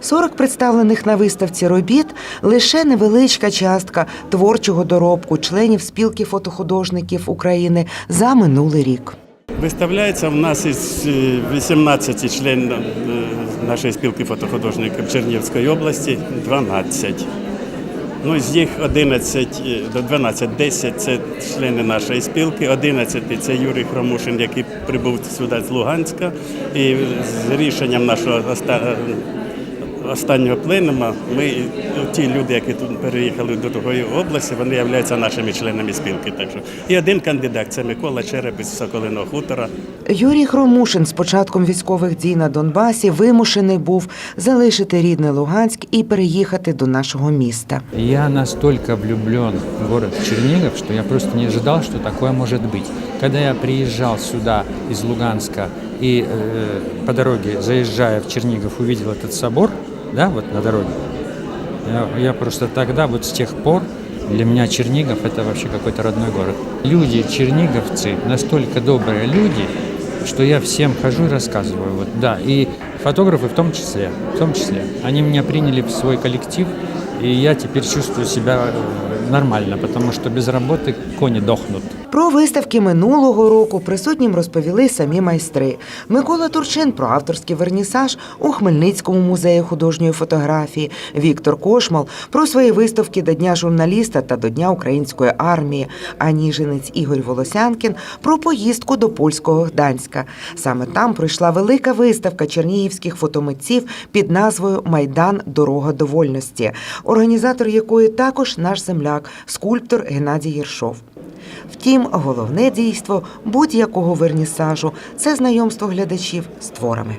40 представлених на виставці робіт лише невеличка частка творчого доробку членів спілки фотохудожників України за минулий рік. Виставляється в нас із е, 18 членів е, нашої спілки фотохудожників Чернігівської області 12. Ну, з них 11 е, до 12, 10 це члени нашої спілки, 11 це Юрій Хромушин, який прибув сюди з Луганська. І з рішенням нашого останнього пленума ми ті люди, які тут переїхали до другої області, вони являються нашими членами спілки. Так що. І один кандидат це Микола Череп із Соколиного хутора. Юрій Хромушин з початком військових дій на Донбасі вимушений був залишити рідний Луганськ і переїхати до нашого міста. Я настолько влюблен в город Чернигов, что я просто не ожидал, что такое может быть. Когда я приезжал сюда из Луганска и э, по дороге, заезжая в Чернигов, увидел этот собор, да, вот на дороге, я, я просто тогда, вот с тех пор, для меня Чернигов это вообще какой-то родной город. Люди, черниговцы, настолько добрые люди, что я всем хожу и рассказываю. Вот, да, и фотографы в том числе, в том числе. Они меня приняли в свой коллектив, и я теперь чувствую себя э, нормально, потому что без работы кони дохнут. Про виставки минулого року присутнім розповіли самі майстри. Микола Турчин про авторський вернісаж у Хмельницькому музеї художньої фотографії. Віктор Кошмал про свої виставки до Дня журналіста та до Дня української армії. А ніженець Ігор Волосянкін про поїздку до польського Гданська. Саме там пройшла велика виставка чернігівських фотомитців під назвою Майдан Дорога до вольності, організатор якої також наш земляк, скульптор Геннадій Єршов. Втім, головне дійство будь-якого вернісажу це знайомство глядачів з творами.